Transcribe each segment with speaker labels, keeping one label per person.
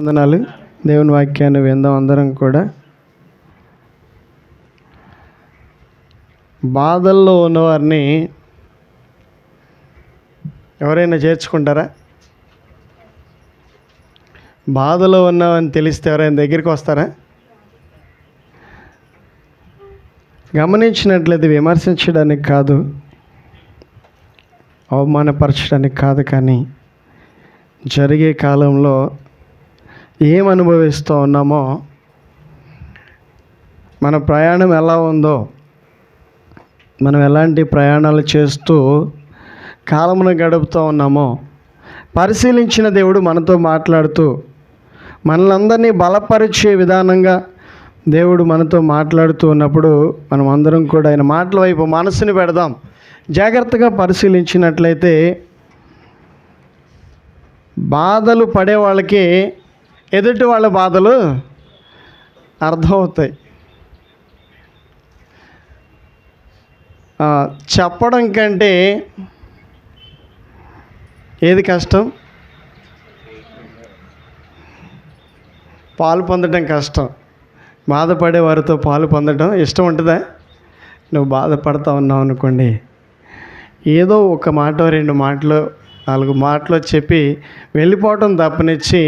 Speaker 1: వందనాలు. దేవుని వాక్యాన్ని విందాం అందరం కూడా. బాధల్లో ఉన్నవారిని ఎవరైనా చేర్చుకుంటారా? బాధలో ఉన్నామని తెలిస్తే ఎవరైనా దగ్గరికి వస్తారా? గమనించినట్లయితే విమర్శించడానికి కాదు అవమానపరచడానికి కాదు కానీ జరిగే కాలంలో ఏం అనుభవిస్తూ ఉన్నామో మన ప్రయాణం ఎలా ఉందో మనం ఎలాంటి ప్రయాణాలు చేస్తూ కాలమును గడుపుతూ ఉన్నామో పరిశీలించిన దేవుడు మనతో మాట్లాడుతూ మనలందరినీ బలపరిచే విధానంగా దేవుడు మనతో మాట్లాడుతూ ఉన్నప్పుడు మనం అందరం కూడా ఆయన మాటల వైపు మనసుని పెడదాం. జాగ్రత్తగా పరిశీలించినట్లయితే బాధలు పడే వాళ్ళకి ఎదుటి వాళ్ళ బాధలు అర్థమవుతాయి. చెప్పడం కంటే ఏది కష్టం? పాలు పొందడం కష్టం. బాధపడే వారితో పాలు పొందడం ఇష్టం ఉంటుందా? నువ్వు బాధపడతా ఉన్నావు అనుకోండి. ఏదో ఒక మాట రెండు మాటలు నాలుగు మాటలు చెప్పి వెళ్ళిపోవటం తప్పనిచ్చి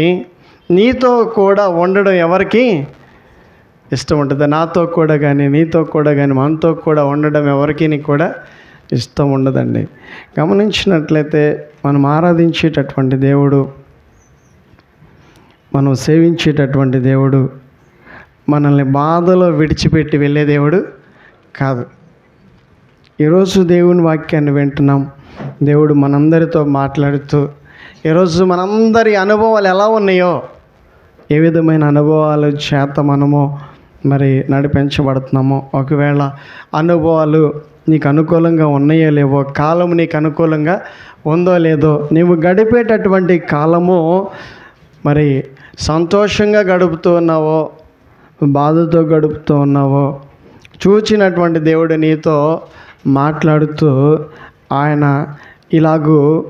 Speaker 1: నీతో కూడా ఉండడం ఎవరికి ఇష్టం ఉంటుంది? నాతో కూడా కానీ నీతో కూడా కానీ మనతో కూడా ఉండడం ఎవరికి కూడా ఇష్టం ఉండదండి. గమనించినట్లయితే మనం ఆరాధించేటటువంటి దేవుడు మనం సేవించేటటువంటి దేవుడు మనల్ని బాధలో విడిచిపెట్టి వెళ్ళే దేవుడు కాదు. ఈరోజు దేవుని వాక్యాన్ని వింటున్నాం. దేవుడు మనందరితో మాట్లాడుతూ ఈరోజు మనందరి అనుభవాలు ఎలా ఉన్నాయో ఏ విధమైన అనుభవాలు చేత మనము మరి నడిపించబడుతున్నామో? ఒకవేళ అనుభవాలు నీకు అనుకూలంగా ఉన్నాయో లేవో కాలం నీకు అనుకూలంగా ఉందో లేదో నీవు గడిపేటటువంటి కాలము మరి సంతోషంగా గడుపుతూ ఉన్నావో బాధతో గడుపుతూ ఉన్నావో చూచినటువంటి దేవుడు నీతో మాట్లాడుతూ ఆయన ఇలాగూ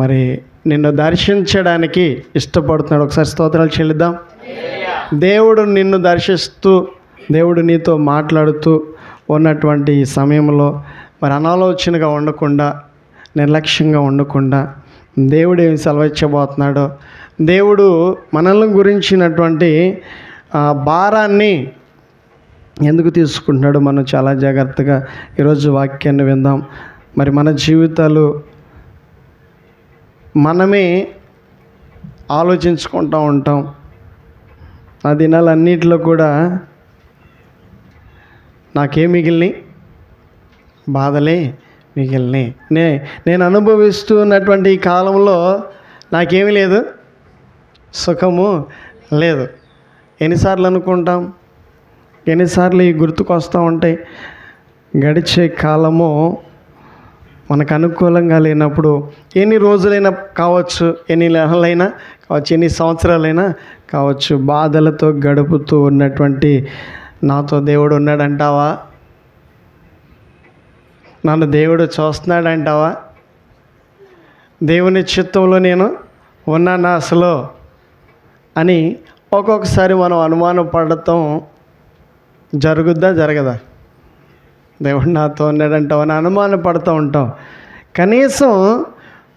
Speaker 1: మరి నిన్ను దర్శించడానికి ఇష్టపడుతున్నాడు. ఒకసారి స్తోత్రాలు చెల్లిద్దాం. దేవుడు నిన్ను దర్శిస్తూ దేవుడు నీతో మాట్లాడుతూ ఉన్నటువంటి ఈ సమయంలో మరి అనాలోచనగా ఉండకుండా నిర్లక్ష్యంగా ఉండకుండా దేవుడు ఏమి సెలవిచ్చబోతున్నాడో దేవుడు మనల్ని గురించినటువంటి భారాన్ని ఎందుకు తీసుకుంటున్నాడో మనం చాలా జాగ్రత్తగా ఈరోజు వాక్యాన్ని విందాం. మరి మన జీవితాలు మనమే ఆలోచించుకుంటూ ఉంటాం. ఆ దినాలన్నింటిలో కూడా నాకేం మిగిలినాయి? బాధలే మిగిలినాయి. నే నేను అనుభవిస్తున్నటువంటి ఈ కాలంలో నాకేమీ లేదు. సుఖము లేదు. ఎన్నిసార్లు అనుకుంటాం? ఎన్నిసార్లు ఈ గుర్తుకొస్తూ ఉంటాయి? గడిచే కాలము మనకు అనుకూలంగా లేనప్పుడు ఎన్ని రోజులైనా కావచ్చు ఎన్ని నెలలైనా కావచ్చు ఎన్ని సంవత్సరాలైనా కావచ్చు బాధలతో గడుపుతూ ఉన్నటువంటి నాతో దేవుడు ఉన్నాడంటావా? నన్ను దేవుడు చూస్తున్నాడంటావా? దేవుని చిత్తంలో నేను ఉన్నానా అసలు? అని ఒక్కొక్కసారి మనం అనుమానం పడటం జరుగుద్దా జరగదా? దేవుడు నాతో ఉన్నాడంటావు అని అనుమానం పడుతూ ఉంటాం. కనీసం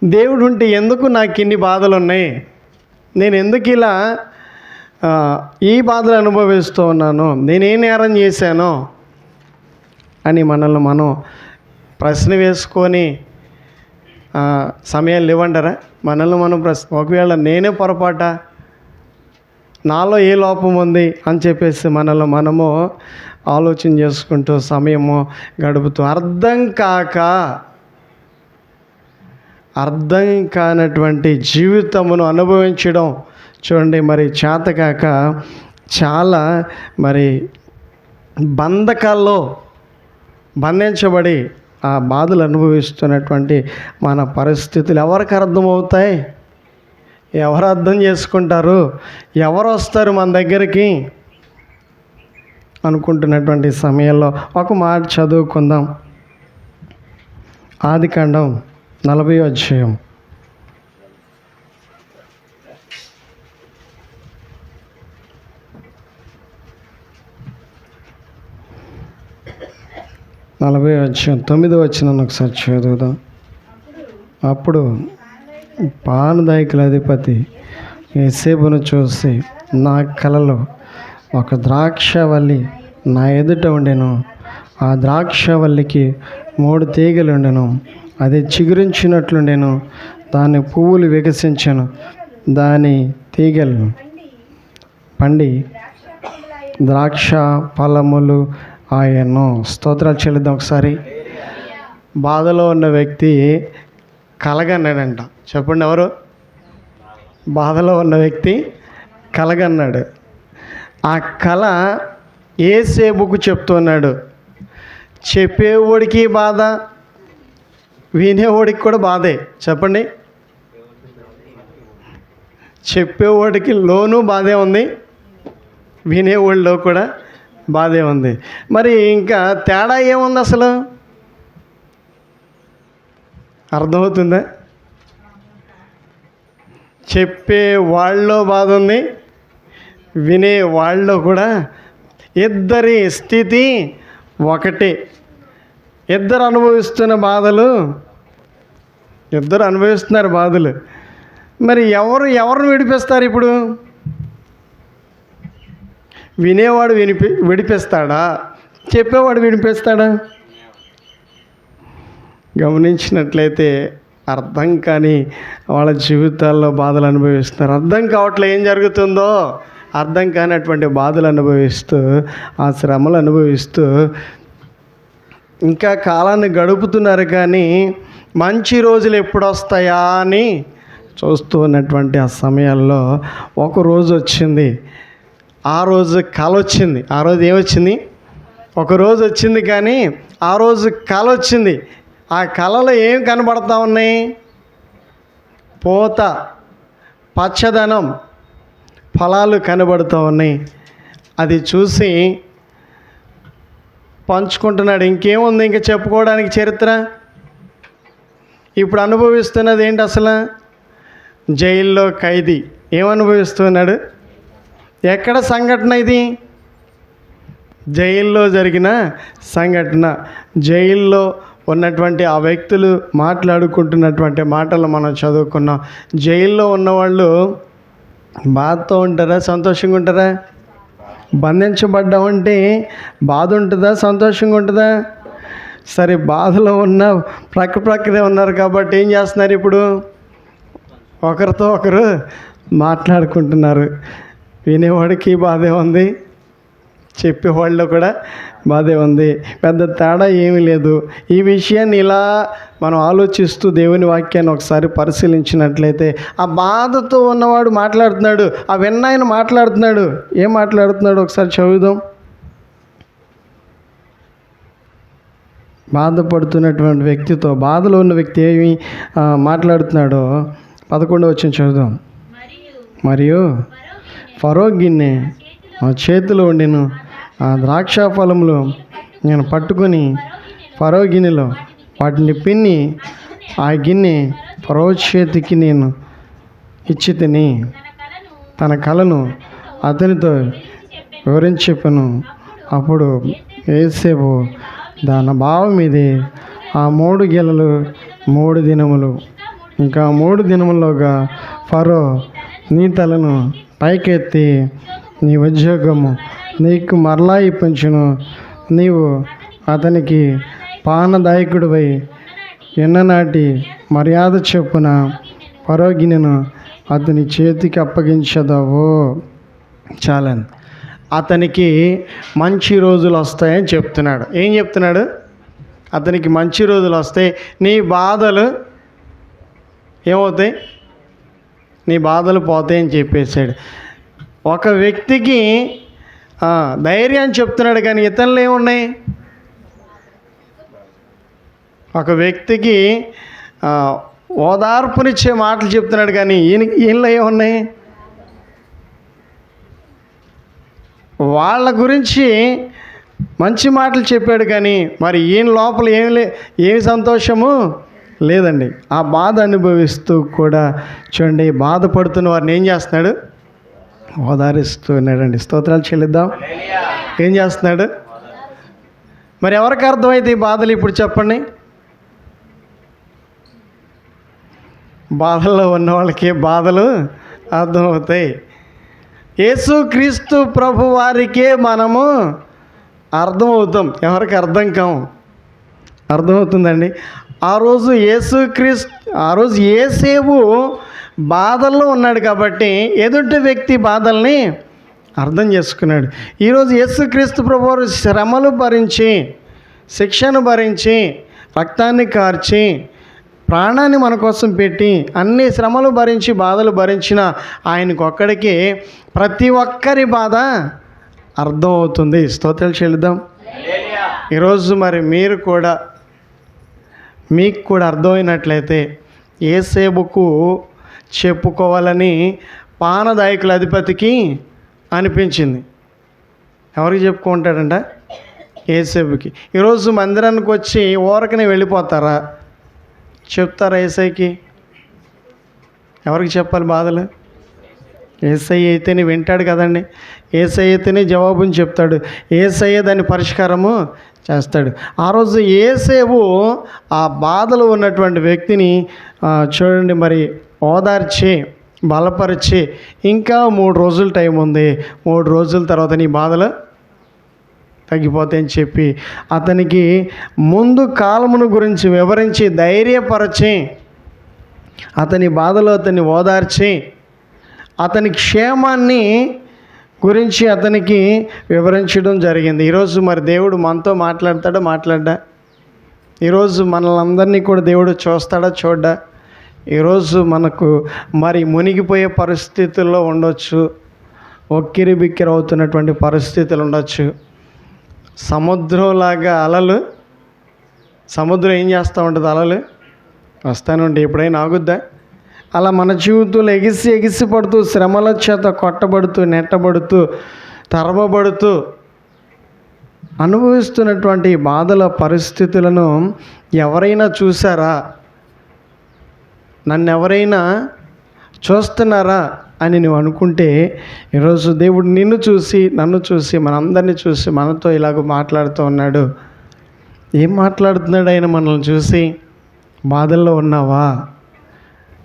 Speaker 1: దేవుడు ఉంటే ఎందుకు నాకు ఇన్ని బాధలు ఉన్నాయి? నేను ఎందుకు ఇలా ఈ బాధలు అనుభవిస్తూ ఉన్నాను? నేనేం నేరం చేశాను? అని మనల్ని మనం ప్రశ్న వేసుకొని సమయాలు ఇవ్వండరా మనల్ని మనం ప్రశ్న ఒకవేళ నేనే పొరపాట? నాలో ఏ లోపం ఉంది అని చెప్పేసి మనలో మనము ఆలోచన చేసుకుంటూ సమయము గడుపుతూ అర్థం కాక అర్థం కానటువంటి జీవితమును అనుభవించడం చూడండి మరి చేతకాక చాలా మరి బంధకాల్లో బంధించబడి ఆ బాధలు అనుభవిస్తున్నటువంటి మన పరిస్థితులు ఎవరికి అర్థమవుతాయి? ఎవరు అర్థం చేసుకుంటారు? ఎవరు వస్తారు మన దగ్గరికి? అనుకుంటున్నటువంటి సమయంలో ఒక మాట చదువుకుందాం. ఆదికాండం నలభై అధ్యాయం. నలభై అధ్యాయం తొమ్మిది వచ్చిన ఒకసారి చదువుదాం. అప్పుడు పానదాయకుల అధిపతి ఏసేపును చూసి నా కలలో ఒక ద్రాక్షవల్లి నా ఎదుట ఉండెను. ఆ ద్రాక్షవల్లికి మూడు తీగలు ఉండెను. అది చిగురించినట్లుండెను. దాని పువ్వులు వికసించను. దాని తీగలు పండి ద్రాక్ష ఫలములు ఆయను స్తోత్రాలు చెల్లిద్దాం ఒకసారి. బాధలో ఉన్న వ్యక్తి కలగన్నాడంట. చెప్పండి ఎవరు? బాధలో ఉన్న వ్యక్తి కలగన్నాడు. ఆ కళ ఏ చెప్తున్నాడు. చెప్పేవాడికి బాధ వినేవాడికి కూడా బాధే. చెప్పండి. చెప్పేవాడికి లోను బాధే ఉంది వినేవాడిలో కూడా బాధే ఉంది. మరి ఇంకా తేడా ఏముంది అసలు? అర్థమవుతుందా? చెప్పే వాళ్ళలో బాధ ఉంది వినే వాళ్ళలో కూడా ఇద్దరి స్థితి ఒకటే. ఇద్దరు అనుభవిస్తున్న బాధలు ఇద్దరు అనుభవిస్తున్నారు బాధలు. మరి ఎవరు ఎవరిని విడిపిస్తారు ఇప్పుడు? వినేవాడు వినిపి విడిపిస్తాడా? చెప్పేవాడు వినిపిస్తాడా? గమనించినట్లయితే అర్థం కాని వాళ్ళ జీవితాల్లో బాధలు అనుభవిస్తున్నారు. అర్థం కావట్లే ఏం జరుగుతుందో? అర్థం కానటువంటి బాధలు అనుభవిస్తూ ఆ శ్రమలు అనుభవిస్తూ ఇంకా కాలాన్ని గడుపుతున్నారు కానీ మంచి రోజులు ఎప్పుడు వస్తాయా అని చూస్తూ ఉన్నటువంటి ఆ సమయాల్లో ఒక రోజు వచ్చింది. ఆ రోజు కల వచ్చింది. ఆ రోజు ఏమొచ్చింది? ఒక రోజు వచ్చింది కానీ ఆ రోజు కల వచ్చింది. ఆ కళలో ఏం కనబడతా ఉన్నాయి? పూత పచ్చదనం ఫలాలు కనబడుతూ ఉన్నాయి. అది చూసి పంచుకుంటున్నాడు. ఇంకేముంది ఇంకా చెప్పుకోవడానికి చరిత్ర? ఇప్పుడు అనుభవిస్తున్నది ఏంటి అసలు? జైల్లో ఖైదీ. ఏమనుభవిస్తున్నాడు ఎక్కడ సంఘటన ఇది? జైల్లో జరిగిన సంఘటన. జైల్లో ఉన్నటువంటి ఆ వ్యక్తులు మాట్లాడుకుంటున్నటువంటి మాటలు మనం చదువుకున్నాం. జైల్లో ఉన్నవాళ్ళు బాధతో ఉంటారా? సంతోషంగా ఉంటారా? బంధించబడ్డామంటే బాధ ఉంటుందా? సంతోషంగా ఉంటుందా? సరే బాధలో ఉన్న ప్రక్క ప్రక్కనే ఉన్నారు కాబట్టి ఏం చేస్తున్నారు ఇప్పుడు? ఒకరితో ఒకరు మాట్లాడుకుంటున్నారు. వినేవాడికి బాధే ఉంది. చెప్పేవాళ్ళు కూడా బాధే ఉంది. పెద్ద తేడా ఏమీ లేదు. ఈ విషయాన్ని ఇలా మనం ఆలోచిస్తూ దేవుని వాక్యాన్ని ఒకసారి పరిశీలించినట్లయితే ఆ బాధతో ఉన్నవాడు మాట్లాడుతున్నాడు ఆ విన్నాయన మాట్లాడుతున్నాడు. ఏం మాట్లాడుతున్నాడు ఒకసారి చదువుదాం. బాధపడుతున్నటువంటి వ్యక్తితో బాధలో ఉన్న వ్యక్తి ఏమి మాట్లాడుతున్నాడో పదకొండు వచ్చిన చదువుదాం. మరియు ఫరో గిన్నె చేతిలో ఉండిను. ఆ ద్రాక్ష ఫలములు నేను పట్టుకొని ఫరో గిన్నెలో వాటిని పిన్ని ఆ గిన్నె ఫరో చేతికి నేను ఇచ్చి తిని తన కళను అతనితో వివరించి చెప్పాను అప్పుడు ఏసేపు దాని భావం ఇది ఆ మూడు గెలలు మూడు దినములు ఇంకా మూడు దినముల్లోగా ఫరో నీ తలను పైకెత్తి నీ ఉద్యోగము నీకు మరలా ఇప్పించును. నీవు అతనికి పానదాయకుడివై ఎన్ననాటి మర్యాద చొప్పున పరోగినను అతని చేతికి అప్పగించదవు. చాలండి అతనికి మంచి రోజులు వస్తాయని చెప్తున్నాడు. ఏం చెప్తున్నాడు? అతనికి మంచి రోజులు వస్తాయి నీ బాధలు ఏమవుతాయి? నీ బాధలు పోతాయని చెప్పేశాడు. ఒక వ్యక్తికి ధైర్యాన్ని చెప్తున్నాడు కానీ ఇతరులు ఏమున్నాయి? ఒక వ్యక్తికి ఓదార్పునిచ్చే మాటలు చెప్తున్నాడు కానీ ఈయన ఈయనలో ఏమున్నాయి? వాళ్ళ గురించి మంచి మాటలు చెప్పాడు కానీ మరి ఈయన లోపల ఏమి లే ఏమి సంతోషము? లేదండి. ఆ బాధ అనుభవిస్తూ కూడా చూడండి బాధపడుతున్న వారిని ఏం చేస్తున్నాడు? ఓదారిస్తూ ఉన్నాడండి. స్తోత్రాలు చెల్లిద్దాం. ఏం చేస్తున్నాడు? మరి ఎవరికి అర్థమైతే ఈ బాధలు ఇప్పుడు చెప్పండి? బాధల్లో ఉన్న వాళ్ళకి బాధలు అర్థమవుతాయి. యేసుక్రీస్తు ప్రభు వారికే మనము అర్థమవుతాం. ఎవరికి అర్థం కాము అర్థమవుతుందండి. ఆ రోజు యేసుక్రీస్తు ఆ రోజు ఏసేవు బాధల్లో ఉన్నాడు కాబట్టి ఎదుటి వ్యక్తి బాధల్ని అర్థం చేసుకున్నాడు. ఈరోజు యేసుక్రీస్తు క్రీస్తు వారు శ్రమలు భరించి శిక్షను భరించి రక్తాన్ని కార్చి ప్రాణాన్ని మన కోసం పెట్టి అన్ని శ్రమలు భరించి బాధలు భరించిన ఆయనకు ఒక్కడికి ప్రతి ఒక్కరి బాధ అర్థం అవుతుంది స్తోత్రాలు చెల్లిద్దాం. ఈరోజు మరి మీరు కూడా మీకు కూడా అర్థమైనట్లయితే ఏసేబుకు చెప్పుకోవాలని పానదాయకుల అధిపతికి అనిపించింది. ఎవరికి చెప్పుకుంటాడంట? ఏసేబుకి ఈరోజు మందిరానికి వచ్చి ఊరకనే వెళ్ళిపోతారా? చెప్తారా ఏసైకి? ఎవరికి చెప్పాలి బాధలు? ఏసై అయితేనే వింటాడు కదండి. ఏసై అయితేనే జవాబుని చెప్తాడు. ఏసయ్య దాని పరిష్కారము చేస్తాడు. ఆ రోజు ఏసేవు ఆ బాధలో ఉన్నటువంటి వ్యక్తిని చూడండి మరి ఓదార్చి బలపరిచి ఇంకా మూడు రోజులు టైం ఉంది. మూడు రోజుల తర్వాత నీ బాధలు తగ్గిపోతాయని చెప్పి అతనికి ముందు కాలమును గురించి వివరించి ధైర్యపరచి అతని బాధలో అతన్ని ఓదార్చి అతని క్షేమాన్ని గురించి అతనికి వివరించడం జరిగింది. ఈరోజు మరి దేవుడు మనతో మాట్లాడతాడా? మాట్లాడ్డా? ఈరోజు మనల్ని అందరినీ కూడా దేవుడు చూస్తాడా చూడ్డా? ఈరోజు మనకు మరి మునిగిపోయే పరిస్థితుల్లో ఉండొచ్చు ఒక్కిరి బిక్కిరి అవుతున్నటువంటి పరిస్థితులు ఉండొచ్చు. సముద్రంలాగా అలలు సముద్రం ఏం చేస్తూ ఉంటుంది అలలు? వస్తానే ఎప్పుడైనా ఆగుద్దా? అలా మన జీవితంలో ఎగిసి ఎగిసి పడుతూ శ్రమల చేత కొట్టబడుతూ నెట్టబడుతూ తరమబడుతూ అనుభవిస్తున్నటువంటి బాధల పరిస్థితులను ఎవరైనా చూసారా? నన్ను ఎవరైనా చూస్తున్నారా అని నువ్వు అనుకుంటే ఈరోజు దేవుడు నిన్ను చూసి నన్ను చూసి మనందరినీ చూసి మనతో ఇలాగ మాట్లాడుతూ ఉన్నాడు. ఏం మాట్లాడుతున్నాడు ఆయన మనల్ని చూసి? బాధల్లో ఉన్నావా?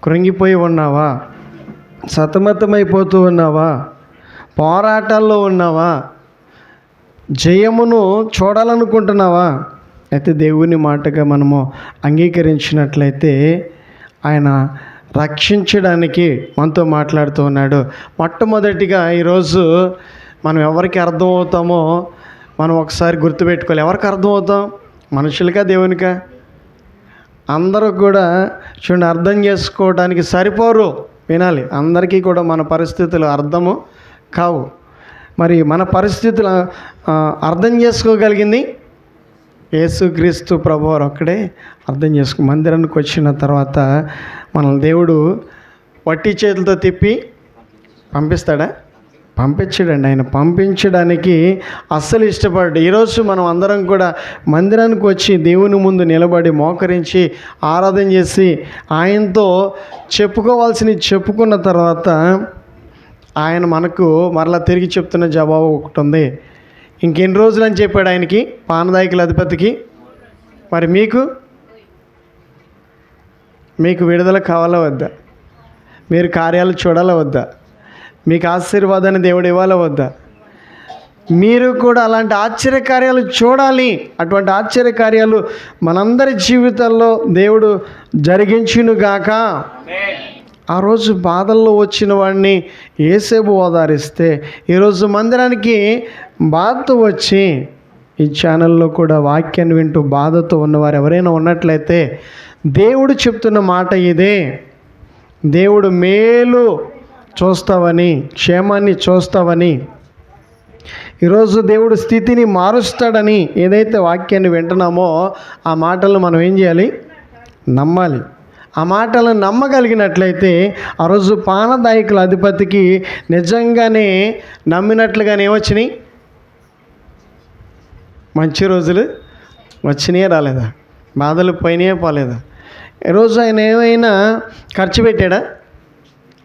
Speaker 1: కృంగిపోయి ఉన్నావా? సతమతమైపోతూ ఉన్నావా? పోరాటాల్లో ఉన్నావా? జయమును చూడాలనుకుంటున్నావా? అయితే దేవుని మాటగా మనము అంగీకరించినట్లయితే ఆయన రక్షించడానికి మనతో మాట్లాడుతూ ఉన్నాడు. మొట్టమొదటిగా ఈరోజు మనం ఎవరికి అర్థమవుతామో మనం ఒకసారి గుర్తుపెట్టుకోవాలి. ఎవరికి అర్థమవుతాం మనుషులకా దేవునికా? అందరూ కూడా చూడండి అర్థం చేసుకోవడానికి సరిపోరు. వినాలి. అందరికీ కూడా మన పరిస్థితులు అర్థము కావు. మరి మన పరిస్థితులు అర్థం చేసుకోగలిగింది యేసుక్రీస్తు ప్రభు వారు ఒక్కడే అర్థం చేసుకో మందిరానికి వచ్చిన తర్వాత మనల్ని దేవుడు వట్టి చేతులతో తిప్పి పంపిస్తాడా? పంపించడండి. ఆయన పంపించడానికి అస్సలు ఇష్టపడ్డాడు ఈరోజు మనం అందరం కూడా మందిరానికి వచ్చి దేవుని ముందు నిలబడి మోకరించి ఆరాధన చేసి ఆయనతో చెప్పుకోవాల్సినవి చెప్పుకున్న తర్వాత ఆయన మనకు మరలా తిరిగి చెప్తున్న జవాబు ఒకటి ఉంది. ఇంకెన్ని రోజులు అని చెప్పాడు ఆయనకి? పానదాయకుల అధిపతికి. మరి మీకు? మీకు విడుదల కావాలా వద్దా? మీరు కార్యాలు చూడాలా వద్దా? మీకు ఆశీర్వాదాన్ని దేవుడు ఇవ్వాలా వద్దా? మీరు కూడా అలాంటి ఆశ్చర్య కార్యాలు చూడాలి. అటువంటి ఆశ్చర్య కార్యాలు మనందరి జీవితాల్లో దేవుడు జరిగించునుగాక. ఆ రోజు బాధల్లో వచ్చిన వాడిని ఏసేపు ఓదారిస్తే ఈరోజు మందిరానికి బాధతో వచ్చి ఈ ఛానల్లో కూడా వాక్యాన్ని వింటూ బాధతో ఉన్నవారు ఎవరైనా ఉన్నట్లయితే దేవుడు చెప్తున్న మాట ఇదే. దేవుడు మేలు చూస్తావని క్షేమాన్ని చూస్తావని ఈరోజు దేవుడు స్థితిని మారుస్తాడని ఏదైతే వాక్యాన్ని వింటున్నామో ఆ మాటలను మనం ఏం చేయాలి? నమ్మాలి. ఆ మాటలను నమ్మగలిగినట్లయితే ఆ రోజు పానదాయకుల అధిపతికి నిజంగానే నమ్మినట్లుగానే ఏమొచ్చినాయి? మంచి రోజులు వచ్చినాయే రాలేదా? బాధలు పోయినాయే పోలేదా? ఈరోజు ఆయన ఏమైనా ఖర్చు పెట్టాడా?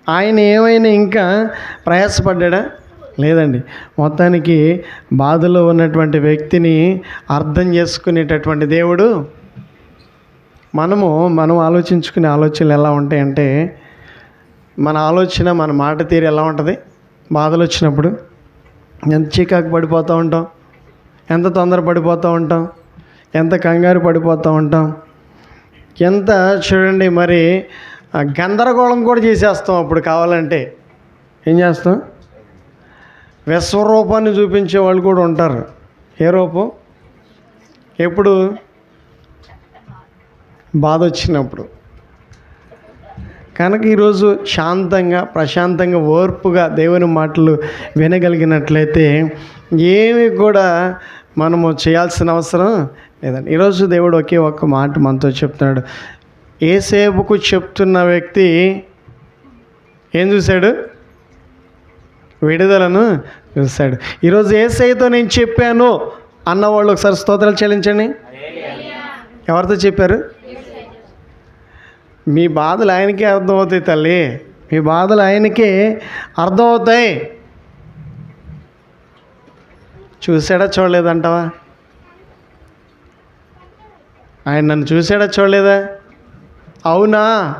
Speaker 1: ఆయన ఏమైనా ఇంకా ప్రయాసపడ్డా లేదండి. మొత్తానికి బాధలో ఉన్నటువంటి వ్యక్తిని అర్థం చేసుకునేటటువంటి దేవుడు మనము మనం ఆలోచించుకునే ఆలోచనలు ఎలా ఉంటాయంటే మన ఆలోచన మన మాట తీరు ఎలా ఉంటుంది? బాధలు వచ్చినప్పుడు ఎంత చీకాకు పడిపోతూ ఉంటాం? ఎంత తొందర పడిపోతూ ఉంటాం? ఎంత కంగారు పడిపోతూ ఉంటాం? ఎంత చూడండి మరి గందరగోళం కూడా చేసేస్తాం అప్పుడు కావాలంటే. ఏం చేస్తాం? విశ్వరూపాన్ని చూపించే వాళ్ళు కూడా ఉంటారు. ఏ రూపం? ఎప్పుడు? బాధ వచ్చినప్పుడు. కనుక ఈరోజు శాంతంగా ప్రశాంతంగా ఓర్పుగా దేవుని మాటలు వినగలిగినట్లయితే ఏమి కూడా మనము చేయాల్సిన అవసరం లేదండి. ఈరోజు దేవుడు ఒకే ఒక్క మాట మనతో చెప్తున్నాడు. ఏసేపుకు చెప్తున్న వ్యక్తి ఏం చూశాడు? విడుదలను చూశాడు. ఈరోజు ఏసైతో నేను చెప్పాను అన్నవాళ్ళు ఒకసారి స్తోత్రాలు చెల్లించండి. ఎవరితో చెప్పారు? మీ బాధలు ఆయనకే అర్థమవుతాయి తల్లి. మీ బాధలు ఆయనకే అర్థమవుతాయి. చూసాడా చూడలేదంటావా? ఆయన నన్ను చూసాడా చూడలేదా? అవునా?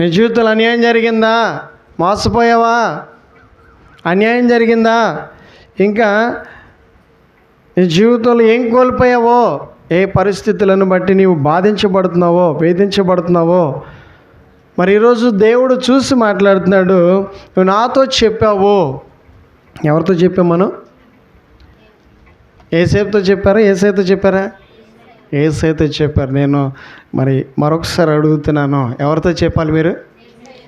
Speaker 1: నీ జీవితంలో అన్యాయం జరిగిందా? మోసపోయావా? అన్యాయం జరిగిందా? ఇంకా నీ జీవితంలో ఏం కోల్పోయావో? ఏ పరిస్థితులను బట్టి నీవు బాధించబడుతున్నావో వేధించబడుతున్నావో? మరి ఈరోజు దేవుడు చూసి మాట్లాడుతున్నాడు నువ్వు నాతో చెప్పావు ఎవరితో చెప్పాం మనం? ఏసేపుతో చెప్పారా? ఏసైతో చెప్పారా? ఏసైతో చెప్పారు. నేను మరి మరొకసారి అడుగుతున్నాను. ఎవరితో చెప్పాలి మీరు?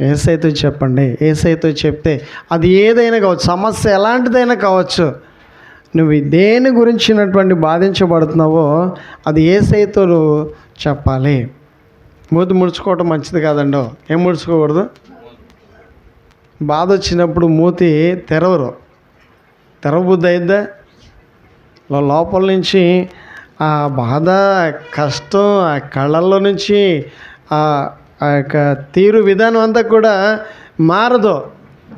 Speaker 1: ఏసైతో చెప్పండి. ఏసైతో చెప్తే అది ఏదైనా కావచ్చు సమస్య ఎలాంటిదైనా కావచ్చు. నువ్వు దేని గురించినటువంటి బాధించబడుతున్నావో అది ఏసైతో నువ్వు చెప్పాలి. మూతి ముడుచుకోవటం మంచిది కాదండో? ఏం ముడుచుకోకూడదు? బాధ వచ్చినప్పుడు మూతి తెరవరు. తెరవబుద్ధి అయిద్దా లోపల నుంచి ఆ బాధ కష్టం ఆ కళ్ళల్లో నుంచి ఆ ఆ యొక్క తీరు విధానం అంతా కూడా మారదు.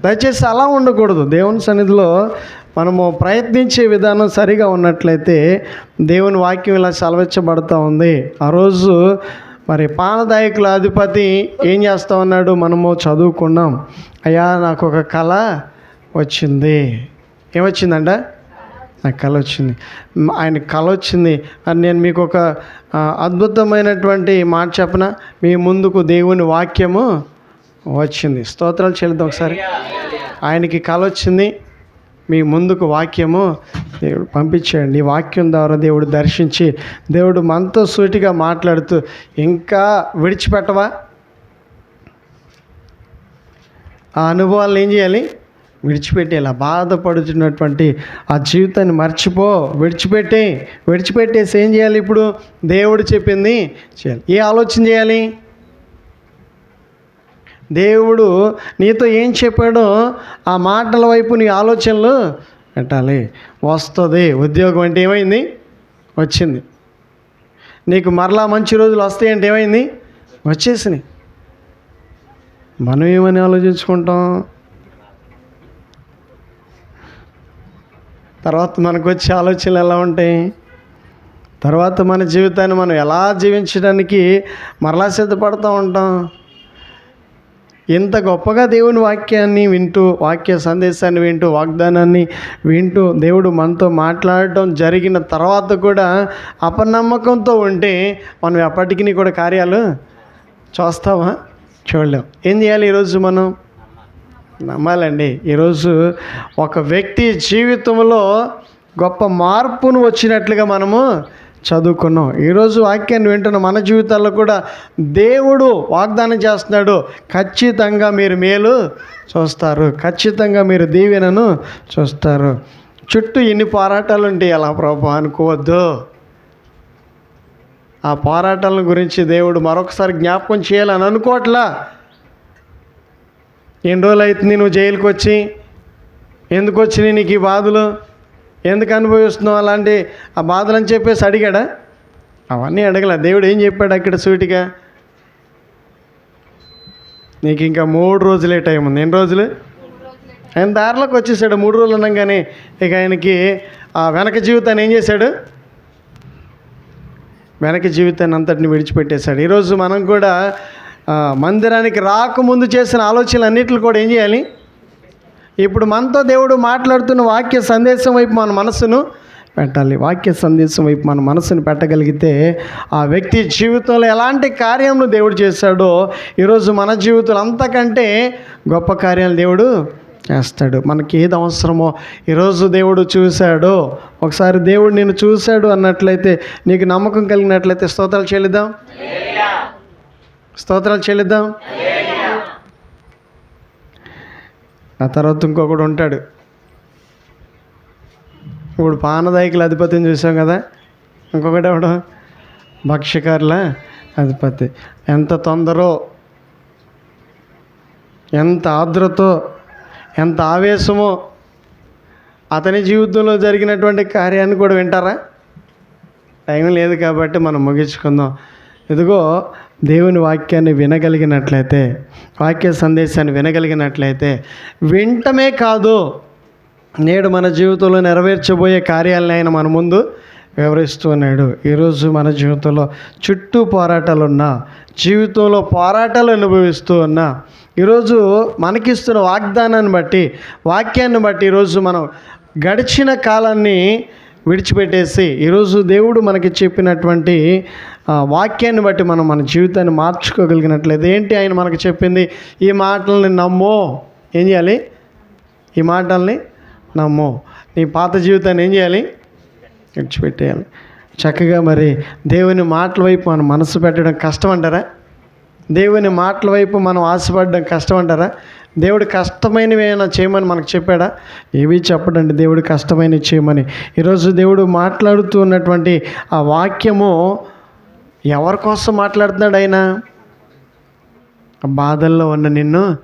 Speaker 1: దయచేసి అలా ఉండకూడదు. దేవుని సన్నిధిలో మనము ప్రయత్నించే విధానం సరిగా ఉన్నట్లయితే దేవుని వాక్యం ఇలా సెలవిచ్చబడుతూ ఉంది. ఆ రోజు మరి పానదాయకుల అధిపతి ఏం చేస్తా ఉన్నాడు? మనము చదువుకున్నాం. అయ్యా నాకు ఒక కళ వచ్చింది. ఏమొచ్చిందంట? నాకు కళ వచ్చింది ఆయన కళ వచ్చింది అని నేను మీకు ఒక అద్భుతమైనటువంటి మాట చెప్పన? మీ ముందుకు దేవుని వాక్యము వచ్చింది. స్తోత్రాలు చెల్లిద్దాం ఒకసారి. ఆయనకి కళ వచ్చింది మీ ముందుకు వాక్యము దేవుడు పంపించేయండి. ఈ వాక్యం ద్వారా దేవుడు దర్శించి దేవుడు మనతో సూటిగా మాట్లాడుతూ ఇంకా విడిచిపెట్టవా? ఆ అనుభవాలను ఏం చేయాలి? విడిచిపెట్టేలా బాధపడుతున్నటువంటి ఆ జీవితాన్ని మర్చిపో. విడిచిపెట్టే విడిచిపెట్టేసి ఏం చేయాలి ఇప్పుడు? దేవుడు చెప్పింది చేయాలి. ఏ ఆలోచన చేయాలి? దేవుడు నీతో ఏం చెప్పాడో ఆ మాటల వైపు నీ ఆలోచనలు పెట్టాలి. వస్తుంది. ఉద్యోగం అంటే ఏమైంది? వచ్చింది. నీకు మరలా మంచి రోజులు వస్తాయంటే ఏమైంది? వచ్చేసినాయి. మనం ఏమని ఆలోచించుకుంటాం? తర్వాత మనకు వచ్చే ఆలోచనలు ఎలా ఉంటాయి? తర్వాత మన జీవితాన్ని మనం ఎలా జీవించడానికి మరలా సిద్ధపడుతూ ఉంటాం? ఇంత గొప్పగా దేవుని వాక్యాన్ని వింటూ వాక్య సందేశాన్ని వింటూ వాగ్దానాన్ని వింటూ దేవుడు మనతో మాట్లాడటం జరిగిన తర్వాత కూడా అపనమ్మకంతో ఉంటే మనం ఎప్పటికీ కూడా కార్యాలు చూస్తావా చూడలేం. ఏం చేయాలి ఈరోజు మనం? నమ్మాలండి. ఈరోజు ఒక వ్యక్తి జీవితంలో గొప్ప మార్పును వచ్చినట్లుగా మనము చదువుకున్నాం. ఈరోజు వాక్యాన్ని వింటున్న మన జీవితాల్లో కూడా దేవుడు వాగ్దానం చేస్తున్నాడు. ఖచ్చితంగా మీరు మేలు చూస్తారు. ఖచ్చితంగా మీరు దీవెనను చూస్తారు. చుట్టూ ఎన్ని పోరాటాలు ఉంటాయి అలా ప్రభా అనుకోవద్దు. ఆ పోరాటాల గురించి దేవుడు మరొకసారి జ్ఞాపకం చేయాలని అనుకోవట్లా. ఎన్ని రోజులు అవుతుంది నువ్వు జైలుకి వచ్చి? ఎందుకు వచ్చినాయి నీకు ఈ బాధలు? ఎందుకు అనుభవిస్తున్నావు అలాంటి ఆ బాధలు అని చెప్పేసి అడిగాడా? అవన్నీ అడగల. దేవుడు ఏం చెప్పాడు అక్కడ సూటిగా? నీకు ఇంకా మూడు రోజులే టైం ఉంది. ఎన్ని రోజులు? ఆయన దారిలోకి వచ్చేసాడు. మూడు రోజులు అనగానే ఇక ఆయనకి ఆ వెనక జీవితాన్ని ఏం చేశాడు? వెనక జీవితాన్ని అంతటిని విడిచిపెట్టేశాడు. ఈరోజు మనం కూడా మందిరానికి రాకముందు చేసిన ఆలోచనలు అన్నిటిని కూడా ఏం చేయాలి? ఇప్పుడు మనతో దేవుడు మాట్లాడుతున్న వాక్య సందేశం వైపు మన మనసును పెట్టాలి. వాక్య సందేశం వైపు మన మనసును పెట్టగలిగితే ఆ వ్యక్తి జీవితంలో ఎలాంటి కార్యములు దేవుడు చేశాడో ఈరోజు మన జీవితంలో అంతకంటే గొప్ప కార్యాలు దేవుడు చేస్తాడు. మనకి ఏది అవసరమో ఈరోజు దేవుడు చూశాడు ఒకసారి దేవుడు నేను చూశాడు అన్నట్లయితే నీకు నమ్మకం కలిగినట్లయితే స్తోత్రాలు చెల్లిద్దాం. స్తోత్రాలు చెల్లిద్దాం. ఆ తర్వాత ఇంకొకడు ఉంటాడు. ఇప్పుడు పానదాయకుల అధిపతిని చూసాం కదా? ఇంకొకటి ఎవడు? భక్ష్యకారుల అధిపతి. ఎంత తొందరో ఎంత ఆర్ద్రతో ఎంత ఆవేశమో అతని జీవితంలో జరిగినటువంటి కార్యాన్ని కూడా వింటారా? టైం లేదు కాబట్టి మనం ముగించుకుందాం. ఇదిగో దేవుని వాక్యాన్ని వినగలిగినట్లయితే వాక్య సందేశాన్ని వినగలిగినట్లయితే వింటమే కాదు. నేడు మన జీవితంలో నెరవేర్చబోయే కార్యాలను ఆయన మన ముందు వివరిస్తూ ఉన్నాడు. ఈరోజు మన జీవితంలో చుట్టూ పోరాటాలు ఉన్నా జీవితంలో పోరాటాలు అనుభవిస్తూ ఉన్నా ఈరోజు మనకిస్తున్న వాగ్దానాన్ని బట్టి వాక్యాన్ని బట్టి ఈరోజు మనం గడిచిన కాలాన్ని విడిచిపెట్టేసి ఈరోజు దేవుడు మనకి చెప్పినటువంటి వాక్యాన్ని బట్టి మనం మన జీవితాన్ని మార్చుకోగలిగినట్లయితే ఏంటి ఆయన మనకు చెప్పింది? ఈ మాటల్ని నమ్మో. ఏం చేయాలి? ఈ మాటల్ని నమ్మో. నీ పాత జీవితాన్ని ఏం చేయాలి? విడిచిపెట్టేయాలి. చక్కగా మరి దేవుని మాటల వైపు మనం మనసు పెట్టడం కష్టం అంటారా? దేవుని మాటల వైపు మనం ఆశపడడం కష్టం అంటారా? దేవుడు కష్టమైనవి ఏమైనా చేయమని మనకు చెప్పాడా? ఏవి చెప్పడండి. దేవుడు కష్టమైనవి చేయమని. ఈరోజు దేవుడు మాట్లాడుతూ ఉన్నటువంటి ఆ వాక్యము ఎవరి కోసం మాట్లాడుతున్నాడు ఆయన? బాధల్లో ఉన్న నిన్ను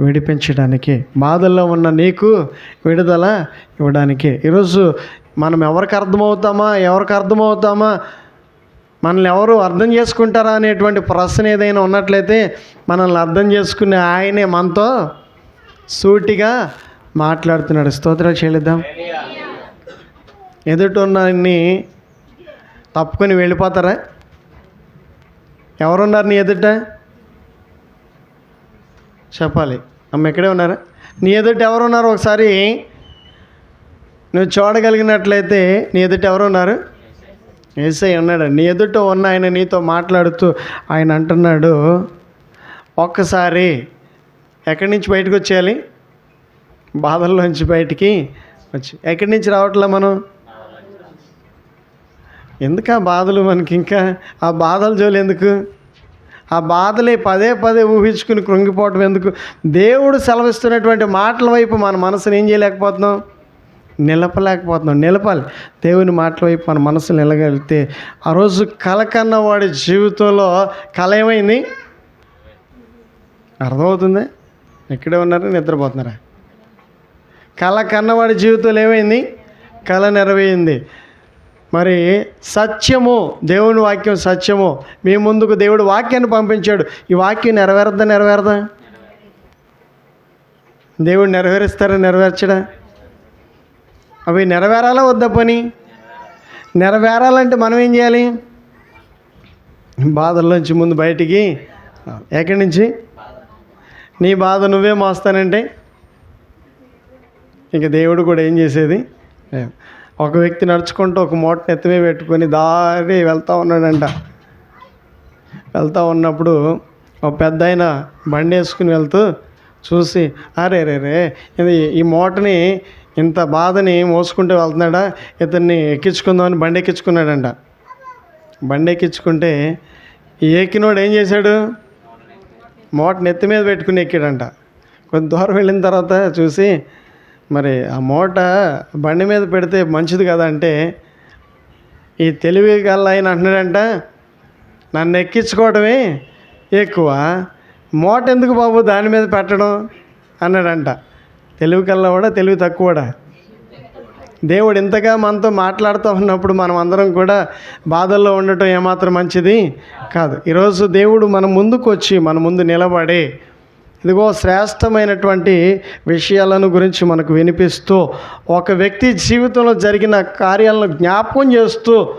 Speaker 1: విడిపించడానికి బాధల్లో ఉన్న నీకు విడుదల ఇవ్వడానికి. ఈరోజు మనం ఎవరికి అర్థమవుతామా? ఎవరికి అర్థమవుతామా? మనల్ని ఎవరు అర్థం చేసుకుంటారా అనేటువంటి ప్రశ్న ఏదైనా ఉన్నట్లయితే మనల్ని అర్థం చేసుకునే ఆయనే మనతో సూటిగా మాట్లాడుతున్నాడు. స్తోత్రాలు చెల్లిద్దాం. ఎదుటిన్నాన్ని తప్పుకొని వెళ్ళిపోతారా? ఎవరున్నారు నీ ఎదుట? చెప్పాలి. అమ్మ ఎక్కడే ఉన్నారా? నీ ఎదుట ఎవరున్నారు ఒకసారి? నువ్వు చూడగలిగినట్లయితే నీ ఎదుట ఎవరు ఉన్నారు ఏసై ఉన్నాడు. నీ ఎదుట ఉన్న ఆయన నీతో మాట్లాడుతూ ఆయన అంటున్నాడు ఒక్కసారి ఎక్కడి నుంచి బయటకు వచ్చేయాలి? బాధల్లోంచి బయటికి వచ్చి. ఎక్కడి నుంచి రావట్లే మనం? ఎందుకు ఆ బాధలు మనకి ఇంకా? ఆ బాధల జోలు ఎందుకు? ఆ బాధలే పదే పదే ఊహించుకుని కృంగిపోవటం ఎందుకు? దేవుడు సెలవిస్తున్నటువంటి మాటల వైపు మన మనసుని ఏం చేయలేకపోతున్నాం? నిలపలేకపోతున్నాం. నిలపాలి. దేవుని మాటల వైపు మన మనసు నిలగలిగితే ఆ రోజు కల కన్న వాడి జీవితంలో కల ఏమైంది? అర్థమవుతుంది? ఎక్కడే ఉన్నారు? నిద్రపోతున్నారా? కళ కన్నవాడి జీవితంలో ఏమైంది? కళ నెరవేరింది. మరి సత్యము దేవుని వాక్యం సత్యము. మీ ముందుకు దేవుడు వాక్యాన్ని పంపించాడు. ఈ వాక్యం నెరవేరద్దా నెరవేరదా? దేవుడు నెరవేరుస్తారా నెరవేర్చడా? అవి నెరవేరాలా వద్దా పని? నెరవేరాలంటే మనం ఏం చేయాలి? బాధల్లోంచి ముందు బయటికి ఎక్కడి నుంచి? నీ బాధ నువ్వే మోస్తానంటే? ఇంక దేవుడు కూడా ఏం చేసేది? లేదు. ఒక వ్యక్తి నడుచుకుంటూ ఒక మూటను ఎత్తిమే పెట్టుకొని దారి వెళ్తూ ఉన్నాడంట. వెళ్తూ ఉన్నప్పుడు ఒక పెద్ద ఆయన బండి వేసుకుని వెళ్తూ చూసి అరే రే రే ఇది ఈ మూటని ఇంత బాధని మోసుకుంటూ వెళ్తున్నాడా? ఇతన్ని ఎక్కించుకుందామని బండి ఎక్కించుకున్నాడంట. బండి ఎక్కించుకుంటే ఈ ఎక్కినోడు ఏం చేశాడు? మూట నెత్తి మీద పెట్టుకుని ఎక్కాడంట. కొంత దూరం వెళ్ళిన తర్వాత చూసి మరి ఆ మూట బండి మీద పెడితే మంచిది కదా అంటే ఈ తెలివి గల్ల ఆయన అంటున్నాడంట నన్ను ఎక్కించుకోవడమే ఎక్కువ. మూట ఎందుకు బాబు దాని మీద పెట్టడం? అన్నాడంట. తెలివి కల్లా కూడా తెలివి తక్కువడా? దేవుడు ఇంతగా మనతో మాట్లాడుతూ ఉన్నప్పుడు మనం అందరం కూడా బాధల్లో ఉండటం ఏమాత్రం మంచిది కాదు. ఈరోజు దేవుడు మన ముందుకు వచ్చి మన ముందు నిలబడి ఇదిగో శ్రేష్టమైనటువంటి విషయాలను గురించి మనకు వినిపిస్తూ ఒక వ్యక్తి జీవితంలో జరిగిన కార్యాలను జ్ఞాపకం చేస్తూ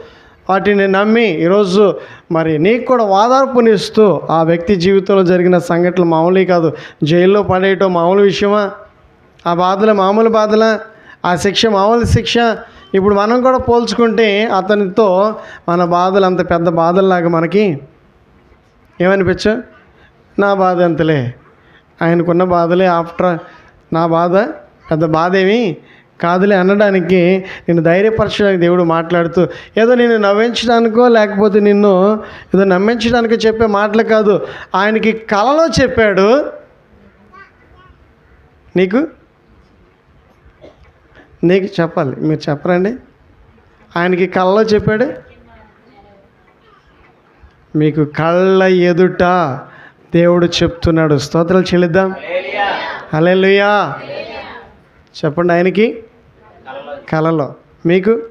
Speaker 1: వాటిని నమ్మి ఈరోజు మరి నీకు కూడా వాదార్పునిస్తూ ఆ వ్యక్తి జీవితంలో జరిగిన సంఘటనలు మామూలు కాదు. జైల్లో పడేయటం మామూలు విషయమా? ఆ బాధలు మామూలు బాధలా? ఆ శిక్ష మామూలు శిక్ష? ఇప్పుడు మనం కూడా పోల్చుకుంటే అతనితో మన బాధలు అంత పెద్ద బాధల్లాగా మనకి ఏమనిపించు? నా బాధ అంతలే. ఆయనకున్న బాధలే ఆఫ్టర్ నా బాధ. పెద్ద బాధ ఏమి కాదులే అనడానికి నేను ధైర్యపరచడానికి దేవుడు మాట్లాడుతూ ఏదో నేను నవ్వించడానికో లేకపోతే నిన్ను ఏదో నమ్మించడానికో చెప్పే మాటలు కాదు. ఆయనకి కలలో చెప్పాడు. నీకు? నీకు చెప్పాలి. మీరు చెప్పరండి. ఆయనకి కళ్ళలో చెప్పాడు. మీకు కళ్ళ ఎదుట దేవుడు చెప్తున్నాడు. స్తోత్రాలు చెల్లిద్దాం. హల్లెలూయా. చెప్పండి ఆయనకి. కళలో మీకు?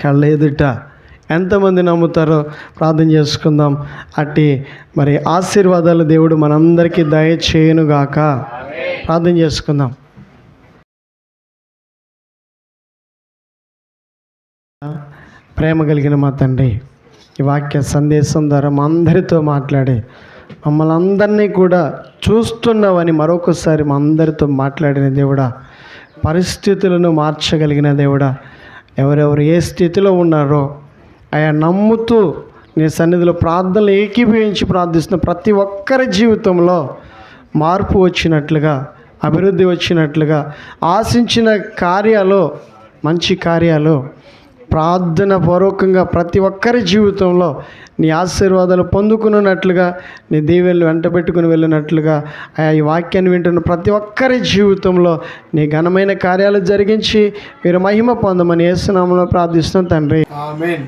Speaker 1: కళ్ళ ఎదుట. ఎంతమంది నమ్ముతారో ప్రార్థన చేసుకుందాం. అట్టి మరి ఆశీర్వాదాలు దేవుడు మనందరికీ దయచేయనుగాక ప్రార్థన చేసుకుందాం. ప్రేమ కలిగిన మా తండ్రి ఈ వాక్య సందేశం ద్వారా మా అందరితో మాట్లాడి మమ్మల్ని అందరినీ కూడా చూస్తున్నావని మరొకసారి మా అందరితో మాట్లాడిన దేవుడా పరిస్థితులను మార్చగలిగిన దేవుడా ఎవరెవరు ఏ స్థితిలో ఉన్నారో ఆయా నమ్ముతూ నీ సన్నిధిలో ప్రార్థనలు ఏకీభవించి ప్రార్థిస్తున్న ప్రతి ఒక్కరి జీవితంలో మార్పు వచ్చినట్లుగా అభివృద్ధి వచ్చినట్లుగా ఆశించిన కార్యాలు మంచి కార్యాలు ప్రార్థన పూర్వకంగా ప్రతి ఒక్కరి జీవితంలో నీ ఆశీర్వాదాలు పొందుకున్నట్లుగా నీ దీవెనలు వెంటబెట్టుకుని వెళ్ళినట్లుగా ఆ ఈ వాక్యాన్ని వింటున్న ప్రతి ఒక్కరి జీవితంలో నీ ఘనమైన కార్యాలు జరిగించి మీరు మహిమ పొందమని ఏసునామంలో ప్రార్థిస్తున్నాం తండ్రి. ఆమెన్.